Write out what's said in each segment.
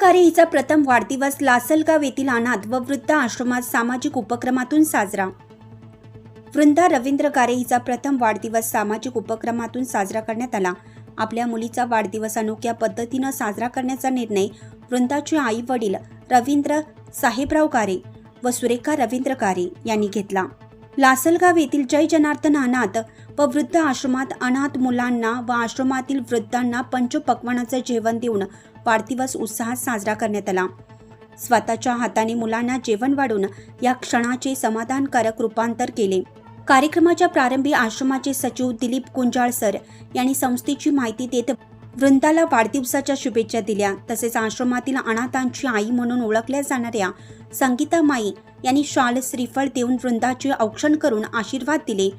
प्रकारे कारे हिचा प्रथम वाढदिवस लासलगाव येथील अनाथ व वृद्ध आश्रमात सामाजिक उपक्रमातून साजरा. वृंदा रवींद्र कारे हिचा प्रथम वाढदिवस सामाजिक उपक्रमातून साजरा करण्यात आला. आपल्या मुलीचा वाढदिवस अनोख्या पद्धतीनं साजरा करण्याचा निर्णय वृंदाचे आई वडील रवींद्र साहेबराव कारे व सुरेखा रवींद्र कारे यांनी घेतला. लासलगाव येथील जय जनार्दन अनाथ व वृद्ध आश्रमात अनाथ मुलांना व आश्रमातील वृद्धांना पंचपक्वानाचं जेवण देऊन वाढदिवस उत्साहात साजरा करण्यात आला. स्वतःच्या हाताने मुलांना जेवण वाढून या क्षणाचे समाधानकारक रूपांतर केले. कार्यक्रमाच्या प्रारंभी आश्रमाचे सचिव दिलीप कुंजाळ सर यांनी संस्थेची माहिती देत वृंदाला वाढदिवसाच्या शुभेच्छा दिल्या. तसेच आश्रमातील अनाथांची आई म्हणून ओळखल्या जाणाऱ्या संगीता माई यांनी शाल श्रीफळ देऊन वृंदाचे औक्षण करून आशीर्वाद दिले.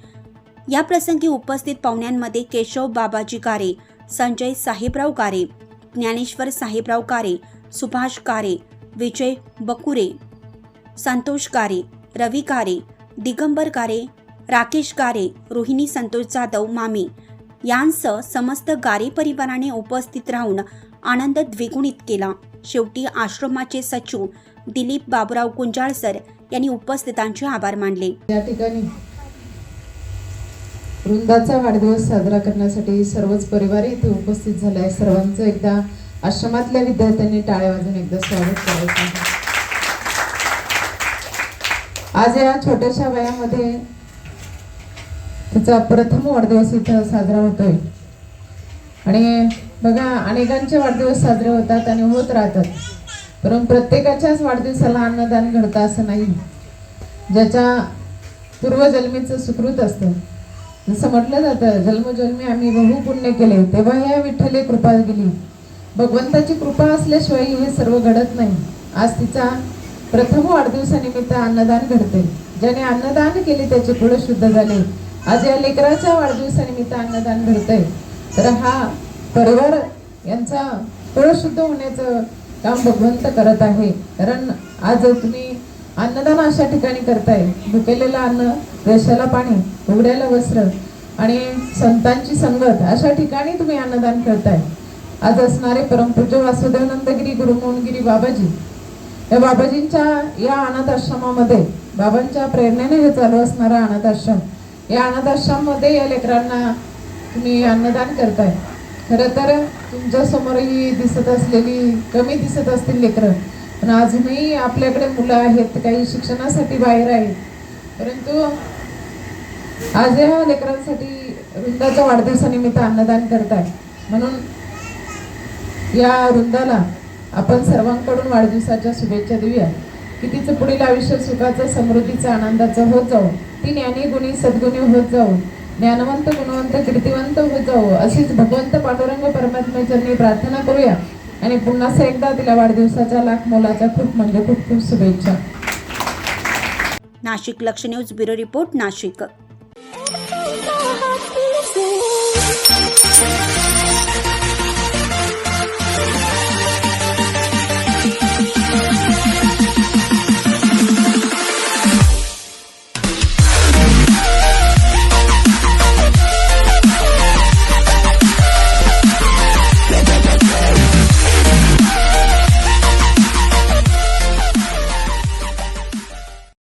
या प्रसंगी उपस्थित पाहुण्यांमध्ये केशव बाबाजी कारे संजय साहेबराव कारे ज्ञानेश्वर साहेबराव कारे सुभाष कारे विजय बकुरे संतोष कारे रवी कारे दिगंबर कारे राकेश गारे रोहिणी संतोष जाधव मामी यांसह समस्त गारी परिवाराने उपस्थित राहून आनंद द्विगुणित केला. शेवटी आश्रमाचे सचिव दिलीप बाबुराव कुंजाळ सर यांनी उपस्थितांचे आभार मानले. या ठिकाणी वृंदाचा वाढदिवस साजरा करण्यासाठी सर्वच परिवार इथे उपस्थित झाले आहे सर्वांचं एकदा आश्रमातल्या विद्यार्थ्यांनी टाळ्या वाजून एकदा स्वागत करायचं आज या छोट्याशा वयामध्ये तिचा प्रथम वाढदिवस इथं साजरा होतोय. आणि बघा अनेकांचे वाढदिवस साजरे होतात आणि होत राहतात. परंतु प्रत्येकाच्याच वाढदिवसाला अन्नदान घडतं असं नाही. ज्याच्या पूर्वजन्मीचं सुकृत असतं. जसं म्हटलं जातं जन्मजन्मी आम्ही बहु पुण्य केले तेव्हा ह्या विठ्ठले कृपा गेली. भगवंताची कृपा असल्याशिवाय हे सर्व घडत नाही. आज तिचा प्रथम वाढदिवसानिमित्त अन्नदान घडते ज्याने अन्नदान केले त्याचे पुढे शुद्ध झाले. आज या लेकराच्या वाढदिवसानिमित्त अन्नदान घडतंय तर हा परिवार यांचा कुळशुद्ध होण्याचं काम भगवंत करत आहे. कारण आज तुम्ही अन्नदान अशा ठिकाणी करताय. भुकेलेलं अन्न रेशाला पाणी उघड्याला वस्त्र आणि संतांची संगत अशा ठिकाणी तुम्ही अन्नदान करताय. आज असणारे परमपूज्य वासुदेवनंदगिरी गुरुमोहनगिरी बाबाजी. या बाबाजींच्या या अनाथ आश्रमामध्ये बाबांच्या प्रेरणेने हे चालू असणारा अनाथ आश्रम. या अनाथ या लेकरांना तुम्ही अन्नदान करताय. खरं तर तुमच्यासमोरही दिसत असलेली कमी दिसत असतील लेकरं. पण अजूनही आपल्याकडे मुलं आहेत काही शिक्षणासाठी बाहेर आहेत. परंतु आज या लेकरांसाठी वृंदाच्या वाढदिवसानिमित्त अन्नदान करताय. म्हणून या वृंदाला आपण सर्वांकडून वाढदिवसाच्या शुभेच्छा देऊया. की तिचं पुढील आयुष्य सुखाचं समृद्धीचं आनंदाचं होत जाऊ. ती ज्ञानी गुणी सद्गुणी होत जाऊ. ज्ञानवंत गुणवंत कीर्तिवंत होत जाऊ. अशीच भगवंत पांडुरंग परमात्म्याचरणी प्रार्थना करूया. आणि पुन्हा एकदा तिला वाढदिवसाच्या लाख मोलाच्या खूप म्हणजे खूप खूप शुभेच्छा. नाशिक लक्ष न्यूज ब्युरो रिपोर्ट नाशिक.